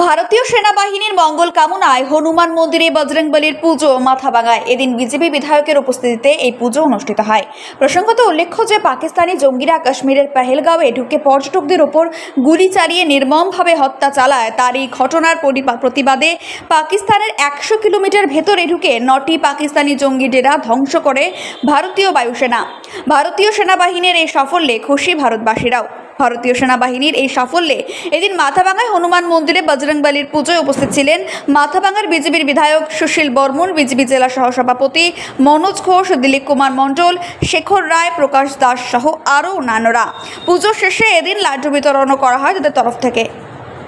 ভারতীয় সেনাবাহিনীর মঙ্গল কামনায় হনুমান মন্দিরে বজরংবলির পুজো মাথা মাথাভাঙায় এদিন বিজেপি বিধায়কের উপস্থিতিতে এই পুজো অনুষ্ঠিত হয়। প্রসঙ্গত উল্লেখ্য যে, পাকিস্তানি জঙ্গিরা কাশ্মীরের পেহেলগাঁওয়ে ঢুকে পর্যটকদের ওপর গুলি চালিয়ে নির্মমভাবে হত্যা চালায়। তার এই ঘটনার প্রতিবাদে পাকিস্তানের একশো কিলোমিটার ভেতরে ঢুকে নটি পাকিস্তানি জঙ্গি ডেরা ধ্বংস করে ভারতীয় বায়ুসেনা। ভারতীয় সেনাবাহিনীর এই সাফল্যে খুশি ভারতবাসীরাও। ভারতীয় সেনাবাহিনীর এই সাফল্যে এদিন মাথাভাঙায় হনুমান মন্দিরে বজরংবালির পুজোয় উপস্থিত ছিলেন মাথাভাঙার বিজেপির বিধায়ক সুশীল বর্মন, বিজেপি জেলা সহসভাপতি মনোজ ঘোষ, দিলীপ কুমার মণ্ডল, শেখর রায়, প্রকাশ দাস সহ আরও অন্যান্যরা। পুজো শেষে এদিন লাড্ডু বিতরণও করা হয় তাদের তরফ থেকে।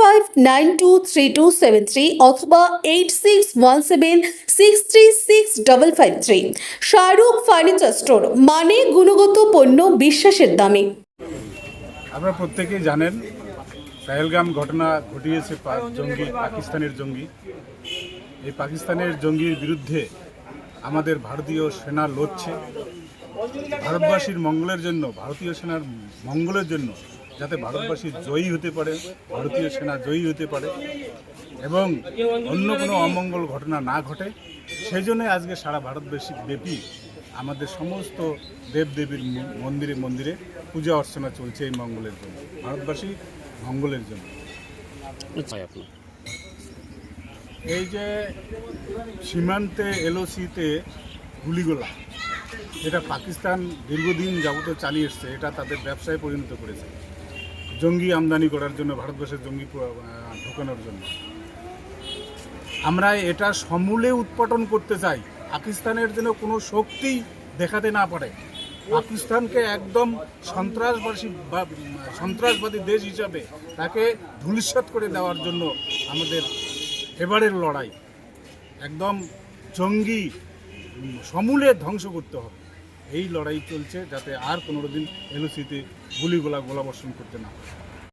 five nine two three two seven three অথবা eight six one seven six three six double five three Shahrukh furniture store মানে গুণগত পণ্য বিশ্বাসের দামে। আপনারা জানেন ঘটনা ঘটিয়েছে জঙ্গি, পাকিস্তানের জঙ্গি। এই পাকিস্তানের জঙ্গির বিরুদ্ধে আমাদের ভারতীয় সেনা লড়ছে। ভারতবাসীর মঙ্গলের জন্য, ভারতীয় সেনার মঙ্গলের জন্য যাতে ভারতবাসী জয়ী হতে পারে ভারতীয় সেনা জয়ী হতে পারে এবং অন্য কোনো অমঙ্গল ঘটনা না ঘটে সেই জন্য আজকে সারা ভারতবাসী ব্যাপী আমাদের সমস্ত দেবদেবীর মন্দিরে মন্দিরে পূজা অর্চনা চলছে এই মঙ্গলের জন্য। ভারতবাসী মঙ্গলের জন্য। এই যে সীমান্তে এলওসিতে গুলিগোলা এটা পাকিস্তান দীর্ঘদিন যাবত চালিয়ে এসছে এটা তাদের ব্যবসায় পরিণত করেছে। জঙ্গি আমদানি করার জন্য, ভারতবর্ষের জঙ্গি ঢোকানোর জন্য। আমরা এটা সমূলে উৎপাটন করতে চাই। পাকিস্তানের জন্য কোনো শক্তি দেখাতে না পারে। পাকিস্তানকে একদম সন্ত্রাসবাসী সন্ত্রাসবাদী দেশ হিসাবে তাকে ধূলিসাৎ করে দেওয়ার জন্য আমাদের এবারের লড়াই। একদম জঙ্গি সমূলে ধ্বংস করতে হবে। এই লড়াই চলছে যাতে আর পনেরো দিন এলওসিতে গুলিগোলা গোলাবর্ষণ করতে না হয়